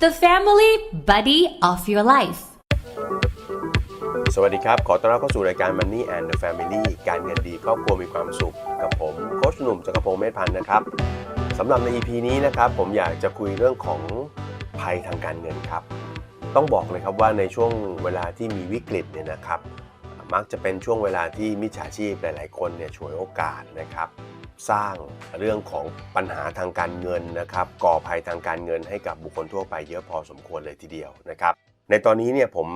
the family buddy of your life. สวัสดีครับ ขอต้อนรับเข้าสู่รายการ Money and the Family การเงินดีครอบครัวมีความสุข กับผม โคชหนุ่มจักรพงศ์เมธพันธ์นะครับสำหรับใน EP นี้นะครับ ผมอยากจะคุยเรื่องของภัยทางการเงินครับ ต้องบอกเลยครับว่าในช่วงเวลาที่มีวิกฤตเนี่ยนะครับ มักจะเป็นช่วงเวลาที่มิจฉาชีพหลาย ๆ คนเนี่ยฉวยโอกาสนะครับ สร้างเรื่องของปัญหาทางการเงินนะครับ ก่อภัยทางการเงินให้กับบุคคลทั่วไปเยอะพอสมควรเลยทีเดียวนะครับ ในตอนนี้เนี่ยผม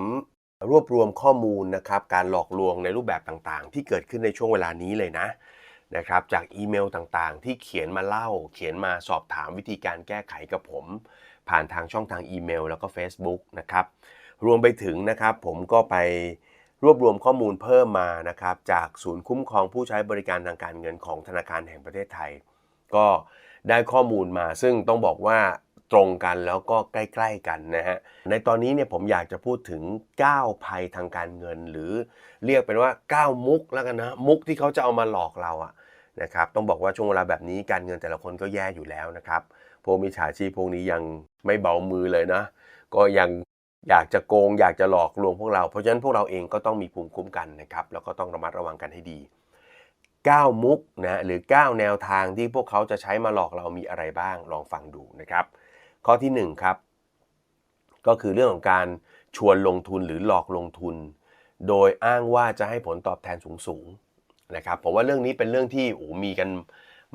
รวบรวมข้อมูลนะครับ การหลอกลวงในรูปแบบต่างๆ ที่เกิดขึ้นในช่วงเวลานี้เลยนะนะครับ จากอีเมลต่างๆ ที่เขียนมาเล่า เขียนมาสอบถามวิธีการแก้ไขกับผม ผ่านทางช่องทางอีเมล แล้วก็ Facebook นะครับ รวมไปถึงนะครับผมก็ไป รวบรวมข้อมูลเพิ่มมานะครับจากศูนย์คุ้มครองผู้ใช้บริการทางการเงินของธนาคารแห่งประเทศไทย ก็ได้ข้อมูลมาซึ่งต้องบอกว่าตรงกันแล้วก็ใกล้ ๆ กันนะฮะ ในตอนนี้เนี่ยผมอยากจะพูดถึง 9 ภัยทางการเงิน หรือเรียกเป็นว่า 9 มุกแล้วกันนะ มุกที่เขาจะเอามาหลอกเราอะนะครับต้องบอกว่าช่วงเวลาแบบนี้การเงินแต่ละคนก็แย่อยู่แล้วนะครับพวกมิจฉาชีพพวกนี้ยังไม่เบามือเลยนะ ก็ยัง อยากจะโกง อยากจะหลอกลวงพวกเรา เพราะฉะนั้นพวกเราเองก็ต้องมีภูมิคุ้มกันนะครับแล้วก็ต้องระมัดระวังกันให้ดี 9 มุกนะหรือ 9 แนวทางที่พวกเขาจะใช้มาหลอกเรามีอะไรบ้างลองฟังดูนะครับ ข้อที่1ครับก็คือเรื่องของการชวนลงทุนหรือหลอกลงทุน โดยอ้างว่าจะให้ผลตอบแทนสูงๆนะครับผมว่าเรื่องนี้เป็นเรื่องที่โอ้มีกัน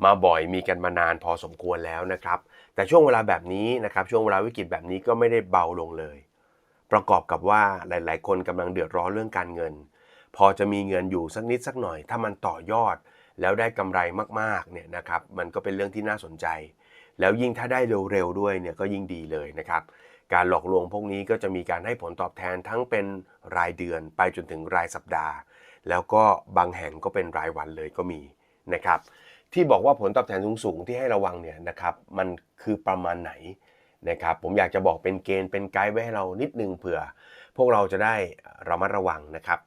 มาบ่อยมีกันมานานพอสมควรแล้วนะครับ แต่ช่วงเวลาแบบนี้นะครับช่วงเวลาวิกฤตแบบนี้ก็ไม่ได้เบาลงเลย ประกอบกับว่าหลาย ๆ คนกำลังเดือดร้อนเรื่องการเงิน พอจะมีเงินอยู่สักนิดสักหน่อย ถ้ามันต่อยอด แล้วได้กำไรมากๆเนี่ยนะครับมันก็เป็นเรื่องที่น่าสนใจ แล้วยิ่งถ้าได้เร็ว ๆ ด้วยเนี่ยก็ยิ่งดีเลยนะครับการหลอกลวงพวกนี้ก็จะมีการให้ผลตอบแทนทั้งเป็นรายเดือนไปจนถึงรายสัปดาห์ แล้วก็บางแห่งก็เป็นรายวันเลยก็มีนะครับที่บอกว่าผลตอบแทนสูงๆที่ให้ระวังเนี่ยนะครับมันคือประมาณไหน นะครับผมอยากจะบอกเป็นเกณฑ์เป็นไกด์ไว้ให้เรานิดนึงเผื่อ พวกเราจะได้ระมัดระวังนะครับ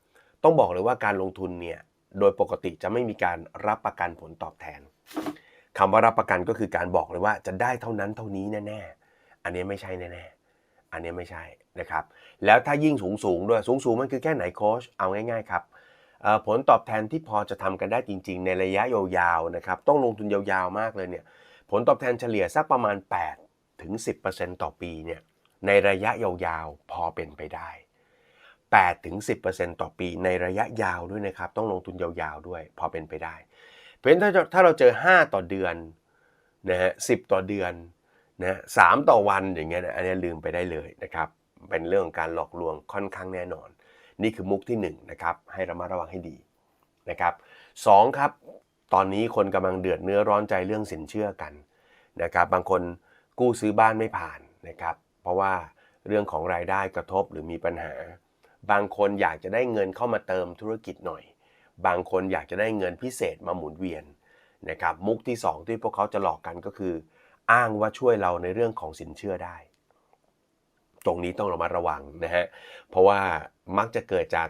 ต้องบอกเลยว่าการลงทุนเนี่ยโดยปกติจะไม่มีการรับประกันผลตอบแทนคำว่ารับประกันก็คือการบอกเลยว่าจะได้เท่านั้นเท่านี้แน่ๆอันนี้ไม่ใช่แน่ๆอันนี้ไม่ใช่นะครับ แล้วถ้ายิ่งสูงสูงๆด้วยสูงสูงๆมันคือแค่ไหนโค้ชเอาง่าย ๆครับผลตอบแทนที่พอจะทำกันได้จริง ๆ ในระยะยาวๆนะครับต้องลงทุนยาวๆมากเลยเนี่ยผลตอบแทนเฉลี่ยสักประมาณ 8 ถึง 10%ต่อปีเนี่ยในระยะยาวๆ พอเป็นไปได้8ถึง10%ต่อปีในระยะยาวด้วยนะครับ ต้องลงทุนยาวๆด้วย พอเป็นไปได้ เพราะฉะนั้นถ้าถ้าเราเจอ 5 ต่อเดือนนะฮะสิต่อเดือนนะสามต่อวันอย่างเงี้ยนะอันนี้ลืมไปได้เลยนะครับ เป็นเรื่องของการหลอกลวงค่อนข้างแน่นอน นี่คือมุกที่1นงนะครับให้ระมัดระวังให้ดีนะครับสองครับ ตอนนี้คนกำลังเดือดเนื้อร้อนใจเรื่องสินเชื่อกันนะครับ บางคน กู้ซื้อบ้านไม่ผ่านนะครับ เพราะว่าเรื่องของรายได้กระทบหรือมีปัญหา บางคนอยากจะได้เงินเข้ามาเติมธุรกิจหน่อย บางคนอยากจะได้เงินพิเศษมาหมุนเวียนนะครับมุกที่ 2 ที่พวกเขาจะหลอกกันก็คือ อ้างว่าช่วยเราในเรื่องของสินเชื่อได้ ตรงนี้ต้องระมัดระวังนะฮะเพราะว่ามักจะเกิดจาก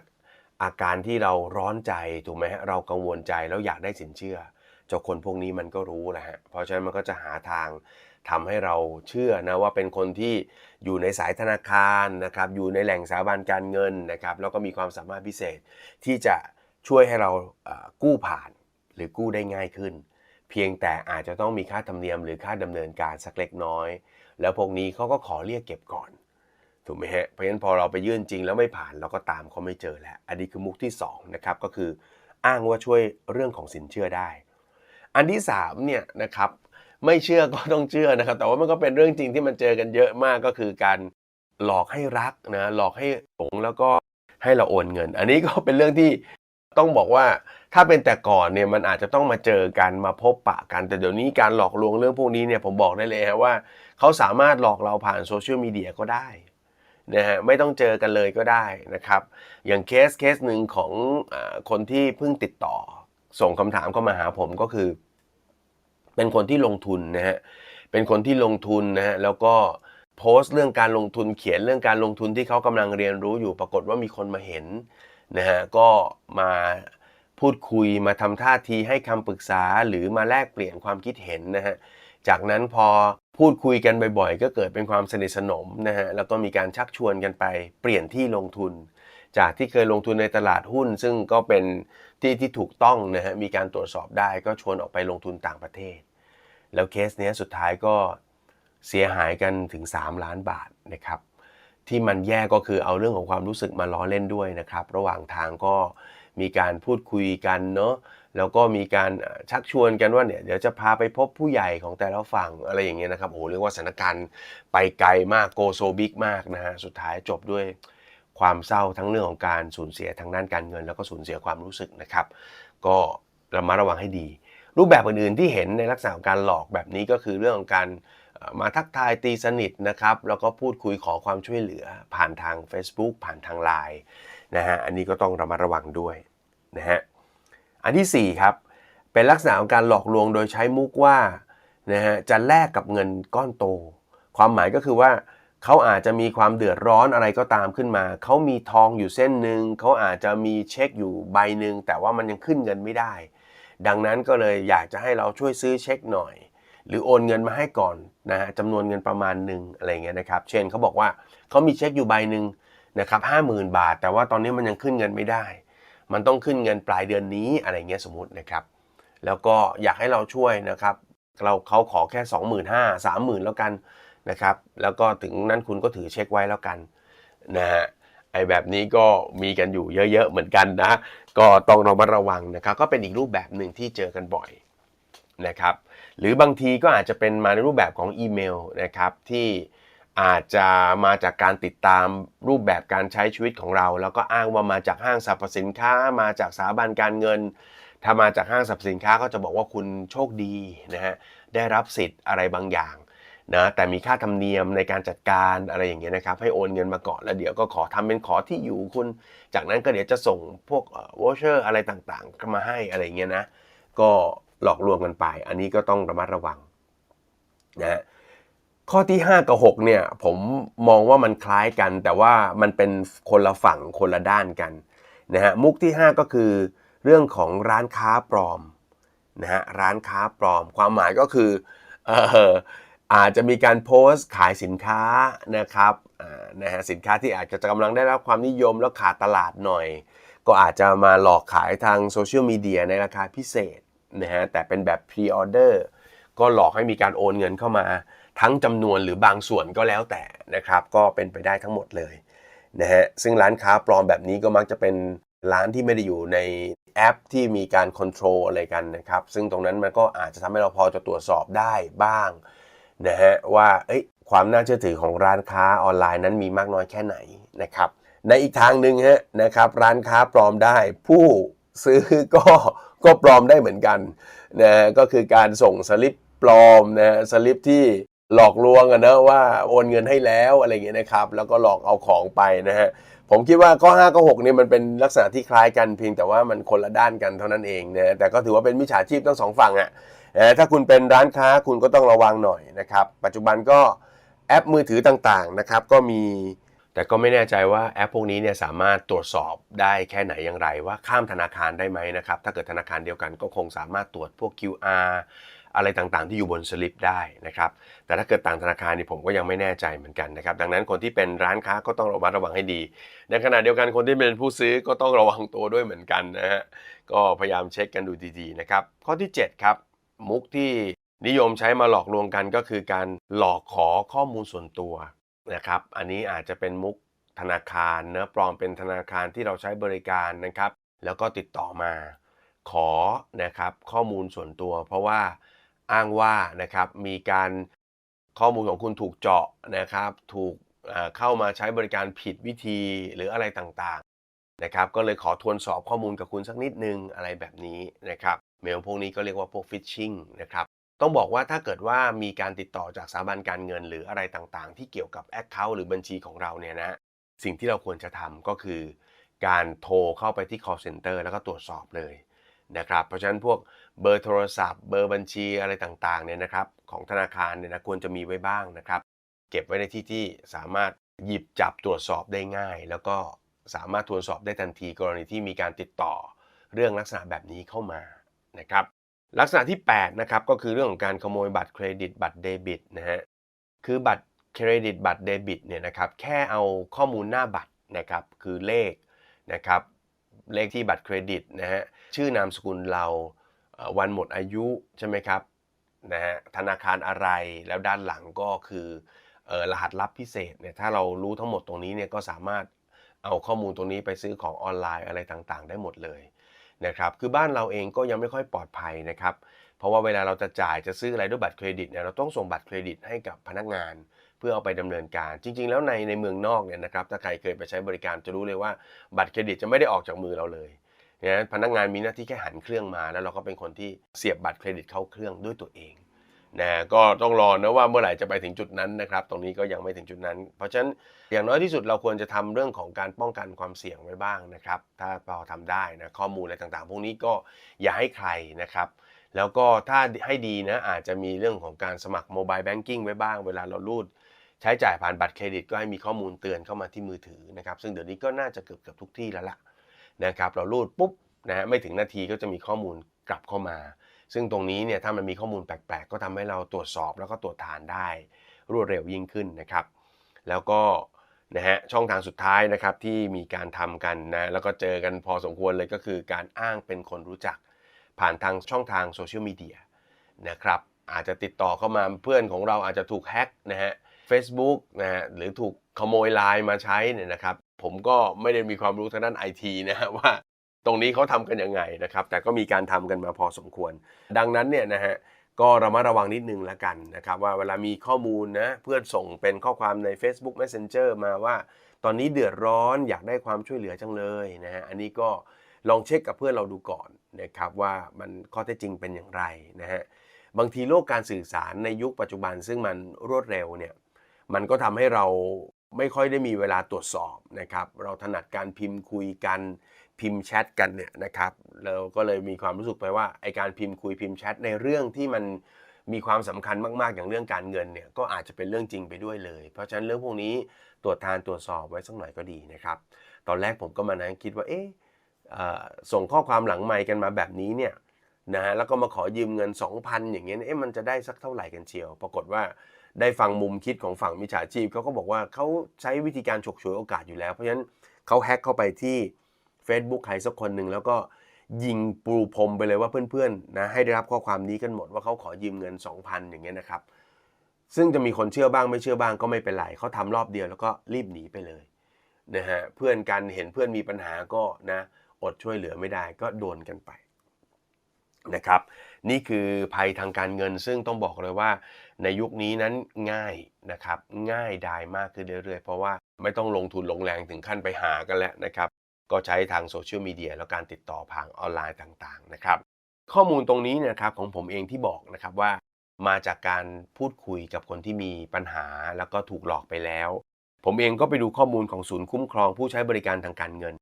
อาการที่เราร้อนใจถูกไหมฮะเรากังวลใจแล้วอยากได้สินเชื่อ เจ้าคนพวกนี้มันก็รู้แหละฮะเพราะฉะนั้นมันก็จะหาทาง ทำให้เราเชื่อนะว่าเป็นคนที่อยู่ในสายธนาคารนะครับอยู่ในแหล่งสถาบันการเงินนะครับแล้วก็มีความสามารถพิเศษที่จะช่วยให้เรากู้ผ่านหรือกู้ได้ง่ายขึ้น เพียงแต่อาจจะต้องมีค่าธรรมเนียมหรือค่าดำเนินการสักเล็กน้อย แล้วพวกนี้เขาก็ขอเรียกเก็บก่อนถูกไหมฮะเพราะฉะนั้นพอเราไปยื่นจริงแล้วไม่ผ่านเราก็ตามเขาไม่เจอแล้ว อันนี้คือมุกที่2นะครับก็คืออ้างว่าช่วยเรื่องของสินเชื่อได้ อันที่3เนี่ยนะครับ ไม่เชื่อก็ต้องเชื่อนะครับ แต่ว่ามันก็เป็นเรื่องจริงที่มันเจอกันเยอะมากก็คือการหลอกให้รักนะหลอกให้หลงแล้วก็ให้เราโอนเงิน อันนี้ก็เป็นเรื่องที่ต้องบอกว่าถ้าเป็นแต่ก่อนเนี่ยมันอาจจะต้องมาเจอกันมาพบปะกัน แต่เดี๋ยวนี้การหลอกลวงเรื่องพวกนี้เนี่ยผมบอกได้เลยฮะว่าเขาสามารถหลอกเราผ่านโซเชียลมีเดียก็ได้นะฮะไม่ต้องเจอกันเลยก็ได้นะครับ อย่างเคสเคสหนึ่งของอคนที่เพิ่งติดต่อ ส่งคำถามเข้ามาหาผมก็คือ เป็นคนที่ลงทุนนะฮะเป็นคนที่ลงทุนนะฮะแล้วก็โพสต์เรื่องการลงทุนเขียนเรื่องการลงทุนที่เขากำลังเรียนรู้อยู่ปรากฏว่ามีคนมาเห็นนะฮะก็มาพูดคุยมาทำท่าทีให้คำปรึกษาหรือมาแลกเปลี่ยนความคิดเห็นนะฮะจากนั้นพอพูดคุยกันบ่อยๆ ก็เกิดเป็นความสนิทสนมนะฮะแล้วก็มีการชักชวนกันไปเปลี่ยนที่ลงทุน จากที่เคยลงทุนในตลาดหุ้น ซึ่งก็เป็นที่ที่ถูกต้องนะฮะมีการตรวจสอบได้ก็ชวนออกไปลงทุนต่างประเทศ แล้วเคสเนี้ยสุดท้ายก็เสียหายกันถึง 3 ล้านบาทนะครับ ที่มันแย่ก็คือเอาเรื่องของความรู้สึกมาล้อเล่นด้วยนะครับ ระหว่างทางก็มีการพูดคุยกันเนาะแล้วก็มีการชักชวนกันว่าเนี่ยเดี๋ยวจะพาไปพบผู้ใหญ่ของแต่ละฝั่งอะไรอย่างเงี้ยนะครับโอ้โหเรียกว่าสถานการณ์ไปไกลมากโกโซบิกมากนะฮะสุดท้ายจบด้วย ความเศร้าทั้งเรื่องของการสูญเสียทางด้านการเงิน แล้วก็สูญเสียความรู้สึกนะครับ ก็ระมัดระวังให้ดี รูปแบบอื่นๆที่เห็นในลักษณะของการหลอกแบบนี้ก็คือเรื่องของการมาทักทายตีสนิทนะครับแล้วก็พูดคุยขอความช่วยเหลือผ่านทาง Facebook ผ่านทาง Line นะฮะอันนี้ก็ต้องระมัดระวังด้วยนะฮะอันที่ 4 ครับ เป็นลักษณะของการหลอกลวงโดยใช้มุกว่านะฮะจะแลกกับเงินก้อนโต ความหมายก็คือว่า เขาอาจจะมีความเดือดร้อนอะไรก็ตามขึ้นมา เขามีทองอยู่เส้นหนึ่ง เขาอาจจะมีเช็คอยู่ใบหนึ่งแต่ว่ามันยังขึ้นเงินไม่ได้ ดังนั้นก็เลยอยากจะให้เราช่วยซื้อเช็คหน่อย หรือโอนเงินมาให้ก่อนนะฮะจำนวนเงินประมาณหนึ่งอะไรเงี้ยนะครับ เช่นเขาบอกว่าเขามีเช็คอยู่ใบหนึ่งนะครับห้าหมื่นบาท แต่ว่าตอนนี้มันยังขึ้นเงินไม่ได้ มันต้องขึ้นเงินปลายเดือนนี้อะไรเงี้ยสมมตินะครับ แล้วก็อยากให้เราช่วยนะครับ เราเขาขอแค่ 2 5 0 0 0 3 0,000 แล้วกัน นะครับ แล้วก็ถึงนั้นคุณก็ถือเช็คไว้แล้วกันนะฮะไอ้แบบนี้ก็มีกันอยู่เยอะๆเหมือนกันนะ ก็ต้องระมัดระวังนะครับ ก็เป็นอีกรูปแบบหนึ่งที่เจอกันบ่อยนะครับ หรือบางทีก็อาจจะเป็นมาในรูปแบบของอีเมลนะครับที่อาจจะมาจากการติดตามรูปแบบการใช้ชีวิตของเรา แล้วก็อ้างว่ามาจากห้างสรรพสินค้า มาจากสถาบันการเงิน ถ้ามาจากห้างสรรพสินค้าก็จะบอกว่าคุณโชคดีนะฮะได้รับสิทธิ์อะไรบางอย่าง นะแต่มีค่าธรรมเนียมในการจัดการอะไรอย่างเงี้ยนะครับให้โอนเงินมาก่อนแล้วเดี๋ยวก็ขอทำเป็นขอที่อยู่คุณ จากนั้นก็เดี๋ยวจะส่งพวกวอชเชอร์อะไรต่างๆมาให้อะไรอย่างเงี้ยนะก็หลอกลวงกันไป อันนี้ก็ต้องระมัดระวังนะฮะข้อที่ 5 กับ 6 เนี่ย ผมมองว่ามันคล้ายกัน แต่ว่ามันเป็นคนละฝั่งคนละด้านกันนะฮะมุกที่ 5 ก็คือ เรื่องของร้านค้าปลอมนะฮะร้านค้าปลอม ความหมายก็คือเออ อาจจะมีการโพสต์ขายสินค้านะครับนะฮะสินค้าที่อาจจะกำลังได้รับความนิยมแล้วขาดตลาดหน่อย ก็อาจจะมาหลอกขายทางโซเชียลมีเดียในราคาพิเศษนะฮะแต่เป็นแบบพรีออเดอร์ก็หลอกให้มีการโอนเงินเข้ามา ทั้งจำนวนหรือบางส่วนก็แล้วแต่นะครับ ก็เป็นไปได้ทั้งหมดเลยนะฮะซึ่งร้านค้าปลอมแบบนี้ก็มักจะเป็นร้านที่ไม่ได้อยู่ในแอปที่มีการค o n t r o l อะไรกันนะครับ ซึ่งตรงนั้นมันก็อาจจะทำให้เราพอจะตรวจสอบได้บ้าง นะฮะว่าเอ้ยความน่าเชื่อถือของร้านค้าออนไลน์นั้นมีมากน้อยแค่ไหนนะครับ ในอีกทางหนึ่งฮะนะครับ ร้านค้าปลอมได้ผู้ซื้อก็ก็ปลอมได้เหมือนกันนะก็คือการส่งสลิปปลอมนะสลิปที่หลอกลวงอะนะว่าโอนเงินให้แล้วอะไรเงี้ยนะครับ แล้วก็หลอกเอาของไปนะฮะผมคิดว่าข้อ5ข้อ6เนี่ยมันเป็นลักษณะที่คล้ายกันเพียงแต่ว่ามันคนละด้านกันเท่านั้นเองนะแต่ก็ถือว่าเป็นมิจฉาชีพทั้งสองฝั่งอะะถ้าคุณเป็นร้านค้าคุณก็ต้องระวังหน่อยนะครับ ปัจจุบันก็แอปมือถือต่างๆนะครับก็มี แต่ก็ไม่แน่ใจว่าแอปพวกนี้เนี่ยสามารถตรวจสอบได้แค่ไหนอย่างไร ว่าข้ามธนาคารได้ไหมนะครับ ถ้าเกิดธนาคารเดียวกันก็คงสามารถตรวจพวก QR อะไรต่างๆ ที่อยู่บนสลิปได้นะครับ แต่ถ้าเกิดต่างธนาคารนี่ผมก็ยังไม่แน่ใจเหมือนกันนะครับ ดังนั้นคนที่เป็นร้านค้าก็ต้องระมัดระวังให้ดี ในขณะเดียวกันคนที่เป็นผู้ซื้อก็ต้องระวังตัวด้วยเหมือนกันนะฮะ ก็พยายามเช็คกันดูดีๆนะครับ ข้อที่ 7 ครับ มุกที่นิยมใช้มาหลอกลวงกันก็คือการหลอกขอข้อมูลส่วนตัวนะครับ อันนี้อาจจะเป็นมุกธนาคารเนะปลอมเป็นธนาคารที่เราใช้บริการนะครับ แล้วก็ติดต่อมา ขอนะครับข้อมูลส่วนตัว เพราะว่าอ้างว่านะครับมีการข้อมูลของคุณถูกเจาะนะครับ ถูกเอ่อเข้ามาใช้บริการผิดวิธีหรืออะไรต่างๆนะครับ ก็เลยขอทวนสอบข้อมูลกับคุณสักนิดนึงอะไรแบบนี้นะครับ เมลพวกนี้ก็เรียกว่าพวกฟิชชิงนะครับต้องบอกว่าถ้าเกิดว่ามีการติดต่อจากสถาบันการเงินหรืออะไรต่างๆ ที่เกี่ยวกับ Account หรือบัญชีของเราเนี่ยนะสิ่งที่เราควรจะทำก็คือ การโทรเข้าไปที่ call center แล้วก็ตรวจสอบเลยนะครับเพราะฉะนั้นพวกเบอร์โทรศัพท์ เบอร์บัญชีอะไรต่างๆเนี่ยนะครับของธนาคารเนี่ยนะควรจะมีไว้บ้างนะครับ เก็บไว้ในที่ที่สามารถหยิบจับตรวจสอบได้ง่าย แล้วก็สามารถตรวจสอบได้ทันทีกรณีที่มีการติดต่อเรื่องลักษณะแบบนี้เข้ามา นะครับลักษณะที่8นะครับก็คือเรื่องของการขโมยบัตรเครดิตบัตรเดบิตนะฮะคือบัตรเครดิตบัตรเดบิตเนี่ยนะครับแค่เอาข้อมูลหน้าบัตรนะครับคือเลขนะครับเลขที่บัตรเครดิตนะฮะชื่อนามสกุลเราวันหมดอายุใช่ไหมครับนะฮะธนาคารอะไรแล้วด้านหลังก็คืออรหัสลับพิเศษเนี่ยถ้าเรารู้ทั้งหมดตรงนี้เนี่ยก็สามารถเอาข้อมูลตรงนี้ไปซื้อของออนไลน์อะไรต่างๆ ได้หมดเลย นะครับคือบ้านเราเองก็ยังไม่ค่อยปลอดภัยนะครับเพราะว่าเวลาเราจะจ่ายจะซื้ออะไรด้วยบัตรเครดิตเนี่ยเราต้องส่งบัตรเครดิตให้กับพนักงานเพื่อเอาไปดำเนินการ จริง ๆ แล้วในในเมืองนอกเนี่ยนะครับถ้าใครเคยไปใช้บริการจะรู้เลยว่าบัตรเครดิตจะไม่ได้ออกจากมือเราเลยนะพนักงานมีหน้าที่แค่หันเครื่องมา แล้วเราก็เป็นคนที่เสียบบัตรเครดิตเข้าเครื่องด้วยตัวเอง นะก็ต้องรอนะว่าเมื่อไหร่จะไปถึงจุดนั้นนะครับ ตรงนี้ก็ยังไม่ถึงจุดนั้น เพราะฉะนั้นอย่างน้อยที่สุดเราควรจะทำเรื่องของการป้องกันความเสี่ยงไว้บ้างนะครับ ถ้าเราทำได้นะข้อมูลอะไรต่างๆ พวกนี้ก็อย่าให้ใครนะครับ แล้วก็ถ้าให้ดีนะอาจจะมีเรื่องของการสมัครโมบายแบงกิ้งไว้บ้างเวลาเรารูดใช้จ่ายผ่านบัตรเครดิต ก็ให้มีข้อมูลเตือนเข้ามาที่มือถือนะครับ ซึ่งเดี๋ยวนี้ก็น่าจะเกือบเกือบทุกที่แล้วล่ะนะครับ เรารูดปุ๊บนะฮะไม่ถึงนาทีก็จะมีข้อมูลกลับเข้ามา ซึ่งตรงนี้เนี่ยถ้ามันมีข้อมูลแปลกๆ ก็ทำให้เราตรวจสอบแล้วก็ตรวจทานได้ รวดเร็วยิ่งขึ้นนะครับ แล้วก็นะฮะช่องทางสุดท้ายนะครับที่มีการทำกันนะแล้วก็เจอกันพอสมควรเลยก็คือการอ้างเป็นคนรู้จัก ผ่านทางช่องทางโซเชียลมีเดียนะครับอาจจะติดต่อเข้ามาเพื่อนของเราอาจจะถูกแฮ็กนะฮะ Facebook นะฮะหรือถูกขโมยไลน์มาใช้เนี่ยนะครับ ผมก็ไม่ได้มีความรู้ทางด้านไอทีนะฮะว่า ตรงนี้เขาทำกันยังไงนะครับ แต่ก็มีการทำกันมาพอสมควร ดังนั้นเนี่ยนะฮะก็ระมัดระวังนิดนึงละกันนะครับ ว่าเวลามีข้อมูลนะเพื่อนส่งเป็นข้อความใน Facebook Messenger มาว่า ตอนนี้เดือดร้อนอยากได้ความช่วยเหลือจังเลยนะฮะอันนี้ก็ลองเช็คกับเพื่อนเราดูก่อนนะครับว่ามันข้อเท็จจริงเป็นอย่างไรนะฮะบางทีโลกการสื่อสารในยุคปัจจุบันซึ่งมันรวดเร็วเนี่ยมันก็ทำให้เราไม่ค่อยได้มีเวลาตรวจสอบนะครับ เราถนัดการพิมพ์คุยกัน พิมพ์แชทกันเนี่ยนะครับเราก็เลยมีความรู้สึกไปว่าไอการพิมพ์คุยพิมพ์แชทในเรื่องที่มันมีความสำคัญมากๆอย่างเรื่องการเงินเนี่ยก็อาจจะเป็นเรื่องจริงไปด้วยเลย เพราะฉะนั้นเรื่องพวกนี้ตรวจทานตรวจสอบไว้สักหน่อยก็ดีนะครับ ตอนแรกผมก็มานั่งคิดว่าเอ๊ะส่งข้อความหลังไมค์กันมาแบบนี้เนี่ยนะฮะแล้วก็มาขอยืมเงิน 2,000 อย่างเงี้ยเอ๊ะมันจะได้สักเท่าไหร่กันเชียว ปรากฏว่าได้ฟังมุมคิดของฝั่งมิจฉาชีพเขาก็บอกว่าเขาใช้วิธีการฉกฉวยโอกาสอยู่แล้ว เพราะฉะนั้นเขาแฮ็กเข้าไปที่ Facebook ใครสักคนหนึ่งแล้วก็ยิงปูพรมไปเลยว่าเพื่อนๆนะให้ได้รับข้อความนี้กันหมดว่าเขาขอยืมเงิน 2,000 อย่างเงี้ยนะครับ ซึ่งจะมีคนเชื่อบ้างไม่เชื่อบ้างก็ไม่เป็นไรเขาทำรอบเดียวแล้วก็รีบหนีไปเลยนะฮะเพื่อนกันเห็นเพื่อนมีปัญหาก็นะอดช่วยเหลือไม่ได้ก็โดนกันไปนะครับ นี่คือภัยทางการเงินซึ่งต้องบอกเลยว่า ในยุคนี้นั้นง่ายนะครับ ง่ายดายมากขึ้นเรื่อยๆ เพราะว่าไม่ต้องลงทุนลงแรงถึงขั้นไปหากันแล้วนะครับ ก็ใช้ทางโซเชียลมีเดียแล้วการติดต่อผ่านออนไลน์ต่างๆนะครับ ข้อมูลตรงนี้นะครับของผมเองที่บอกนะครับว่า มาจากการพูดคุยกับคนที่มีปัญหาแล้วก็ถูกหลอกไปแล้ว ผมเองก็ไปดูข้อมูลของศูนย์คุ้มครองผู้ใช้บริการทางการเงิน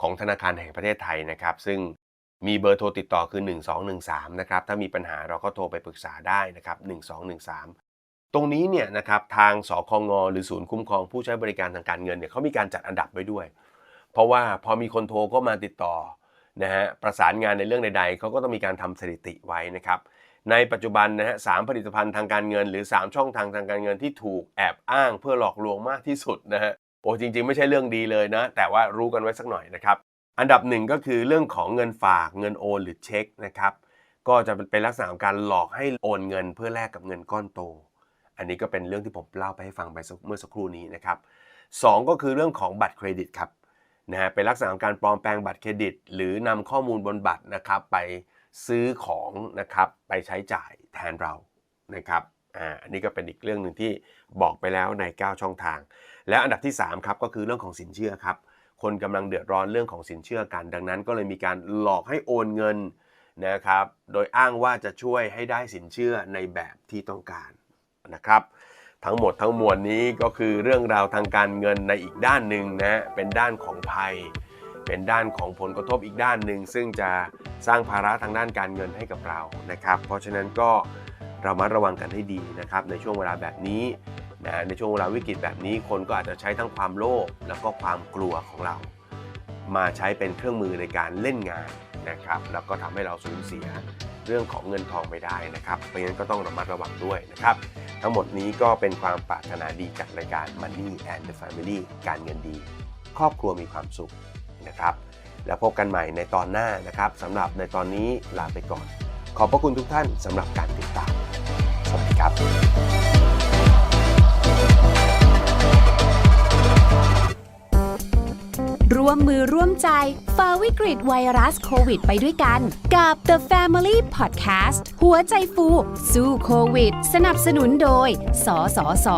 ของธนาคารแห่งประเทศไทยนะครับ ซึ่งมีเบอร์โทรติดต่อคือ 1213 นะครับ ถ้ามีปัญหาเราก็โทรไปปรึกษาได้นะครับ 1213 ตรงนี้เนี่ยนะครับทางสคงงหรือศูนย์คุ้มครองผู้ใช้บริการทางการเงินเนี่ยเขามีการจัดอันดับไว้ด้วย เพราะว่าพอมีคนโทรก็มาติดต่อนะฮะประสานงานในเรื่องใดๆเขาก็ต้องมีการทำสถิติไว้นะครับ ในปัจจุบันนะฮะสามผลิตภัณฑ์ทางการเงิน หรือ 3 ช่องทางทางการเงินที่ถูกแอบอ้างเพื่อหลอกลวงมากที่สุดนะฮะโอ้จริง ๆ ไม่ใช่เรื่องดีเลยนะ แต่ว่ารู้กันไว้สักหน่อยนะครับ อันดับหนึ่งก็คือเรื่องของเงินฝากเงินโอนหรือเช็คนะครับก็จะเป็นลักษณะของการหลอกให้โอนเงินเพื่อแลกกับเงินก้อนโต อันนี้ก็เป็นเรื่องที่ผมเล่าไปให้ฟังไปเมื่อสักครู่นี้นะครับสองก็คือเรื่องของบัตรเครดิตครับ นะฮะเป็นลักษณะของการปลอมแปลงบัตรเครดิต หรือนำข้อมูลบนบัตรนะครับไปซื้อของนะครับไปใช้จ่ายแทนเรานะครับอ่าอันนี้ก็เป็นอีกเรื่องหนึ่งที่บอกไปแล้วใน 9 ช่องทาง และอันดับที่3ครับก็คือเรื่องของสินเชื่อครับคนกำลังเดือดร้อนเรื่องของสินเชื่อกัน ดังนั้นก็เลยมีการหลอกให้โอนเงินนะครับโดยอ้างว่าจะช่วยให้ได้สินเชื่อในแบบที่ต้องการนะครับ ทั้งหมดทั้งมวลนี้ก็คือเรื่องราวทางการเงินในอีกด้านหนึ่งนะเป็นด้านของภัย เป็นด้านของผลกระทบอีกด้านหนึ่งซึ่งจะสร้างภาระทางด้านการเงินให้กับเรานะครับ เพราะฉะนั้นก็เรามาระวังกันให้ดีนะครับในช่วงเวลาแบบนี้นะในช่วงเวลาวิกฤตแบบนี้คนก็อาจจะใช้ทั้งความโลภแล้วก็ความกลัวของเรา มาใช้เป็นเครื่องมือในการเล่นงานนะครับ แล้วก็ทำให้เราสูญเสีย เรื่องของเงินทองไม่ได้นะครับ เพราะฉะนั้นก็ต้องระมัดระวังด้วยนะครับ ทั้งหมดนี้ก็เป็นความปรารถนาดีจากรายการ Money and the Family การเงินดี ครอบครัวมีความสุขนะครับ แล้วพบกันใหม่ในตอนหน้านะครับสำหรับในตอนนี้ลาไปก่อน ขอบพระคุณทุกท่านสำหรับการติดตามสวัสดีครับ ร่วมมือร่วมใจฝ่าวิกฤตไวรัสโควิดไปด้วยกัน กับ The Family Podcast หัวใจฟู สู้โควิด สนับสนุนโดย สสส